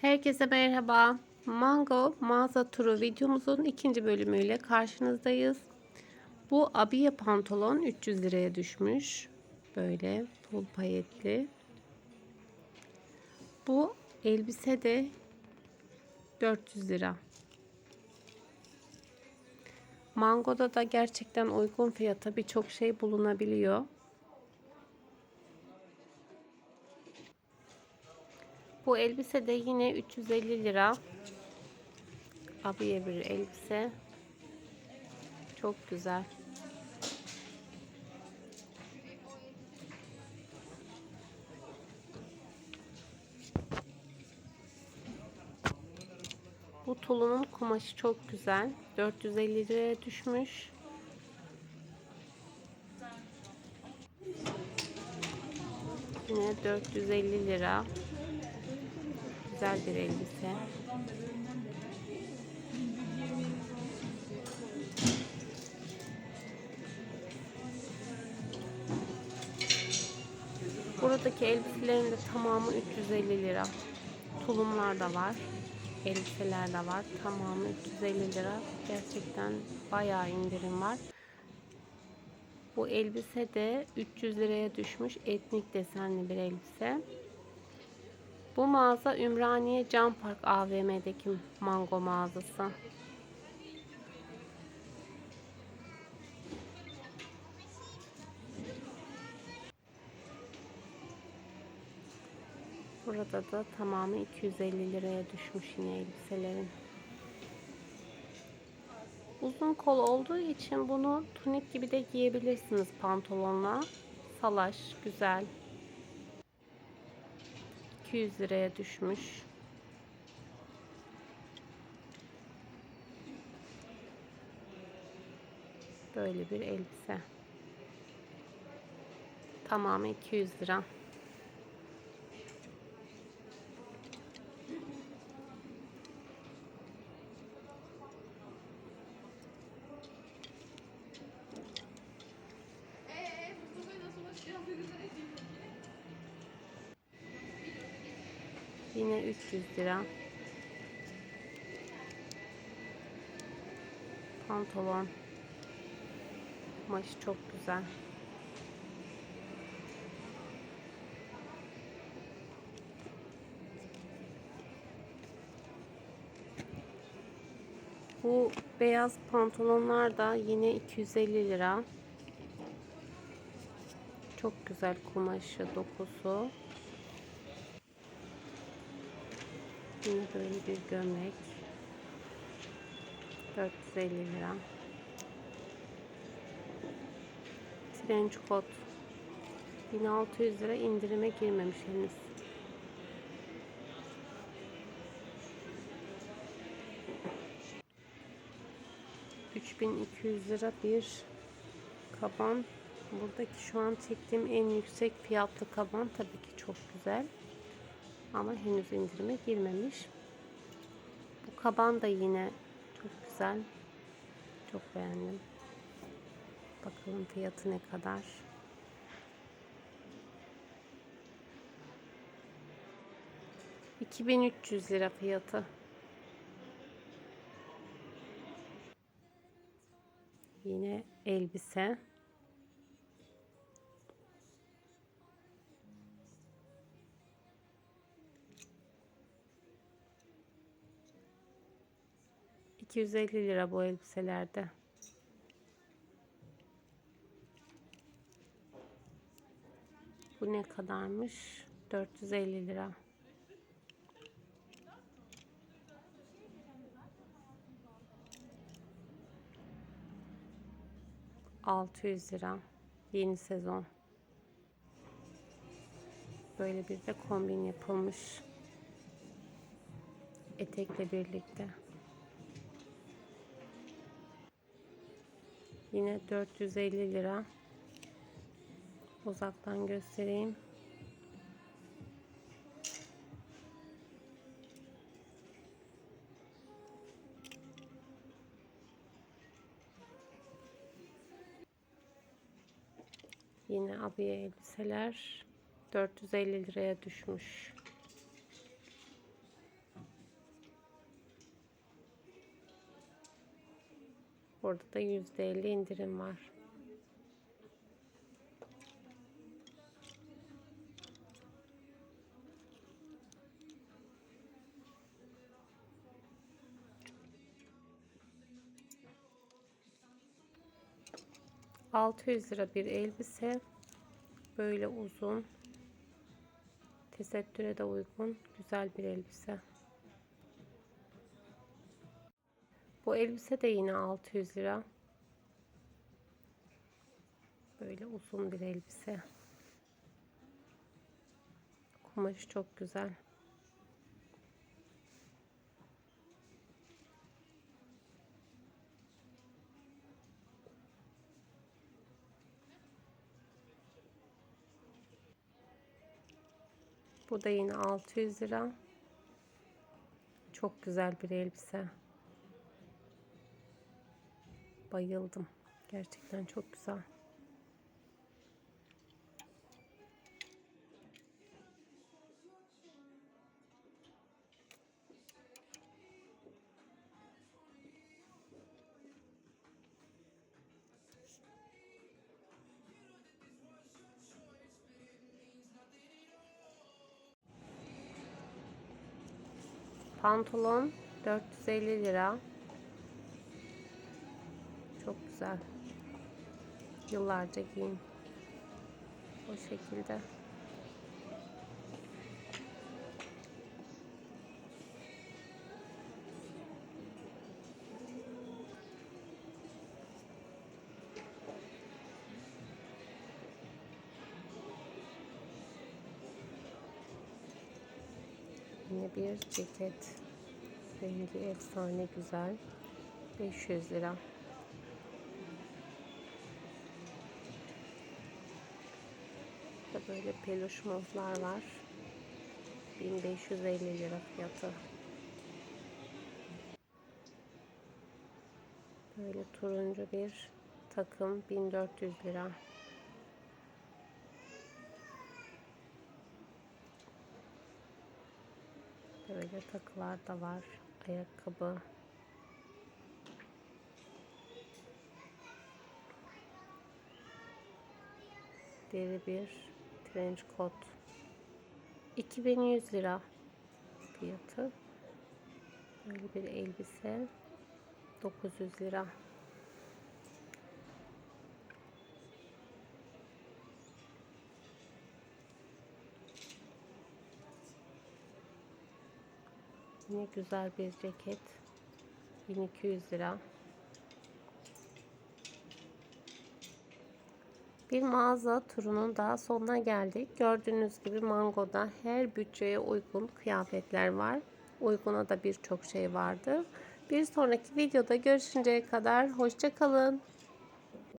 Herkese merhaba. Mango mağaza turu videomuzun ikinci bölümüyle karşınızdayız. Bu abiye pantolon 300 liraya düşmüş. Böyle pul payetli. Bu elbise de 400 lira. Mango'da da gerçekten uygun fiyata birçok şey bulunabiliyor. Bu elbise de yine 350 lira. Abiye bir elbise. Çok güzel. Bu tulunun kumaşı çok güzel. 450 liraya düşmüş. Yine 450 lira. Güzel bir elbise. Buradaki elbiselerin de tamamı 350 lira. Tulumlar da var. Elbiseler de var. Tamamı 350 lira. Gerçekten bayağı indirim var. Bu elbise de 300 liraya düşmüş. Etnik desenli bir elbise. Bu mağaza Ümraniye Can Park AVM'deki mango mağazası. Burada da tamamı 250 liraya düşmüş yine elbiselerin. Uzun kol olduğu için bunu tunik gibi de giyebilirsiniz pantolonla. Salaş, güzel. 200 liraya düşmüş. Böyle bir elbise. Tamamı 200 lira. Yine 300 lira. Pantolon. Kumaşı çok güzel. Bu beyaz pantolonlar da yine 250 lira. Çok güzel kumaşı, dokusu. Yine böyle bir gömlek. 450 lira. Trench coat. 1600 lira indirime girmemiş henüz. ...3200 lira bir kaban. Buradaki şu an çektiğim en yüksek fiyatlı kaban tabii ki çok güzel. Ama henüz indirime girmemiş. Bu kaban da yine çok güzel. Çok beğendim. Bakalım fiyatı ne kadar. ...2300 lira fiyatı. Yine elbise. 250 lira bu elbiselerde. Bu ne kadarmış? 450 lira. ...600 lira. Yeni sezon. Böyle bir de kombin yapılmış. Etekle birlikte. Yine 450 lira. Uzaktan göstereyim. Yine abiye elbiseler 450 liraya düşmüş. Burada da %50 indirim var. ...600 lira bir elbise... ...böyle uzun... ...tesettüre de uygun... ...güzel bir elbise... Bu elbise de yine 600 lira. Böyle uzun bir elbise. Kumaşı çok güzel. Bu da yine 600 lira. Çok güzel bir elbise. Bayıldım. Gerçekten çok güzel. Pantolon 450 lira. Çok güzel. Yıllarca giyin. O şekilde. Yine bir ceket. Rengi efsane güzel. 500 lira. Da böyle peluş montlar var. 1550 lira fiyatı. Böyle turuncu bir takım 1400 lira. Böyle takılar da var. Ayakkabı. Deri bir trench coat. 2100 lira fiyatı. Böyle bir elbise. 900 lira. Yine güzel bir ceket. 1200 lira. Bir mağaza turunun daha sonuna geldik. Gördüğünüz gibi Mango'da her bütçeye uygun kıyafetler var. Uyguna da birçok şey vardı. Bir sonraki videoda görüşünceye kadar hoşçakalın.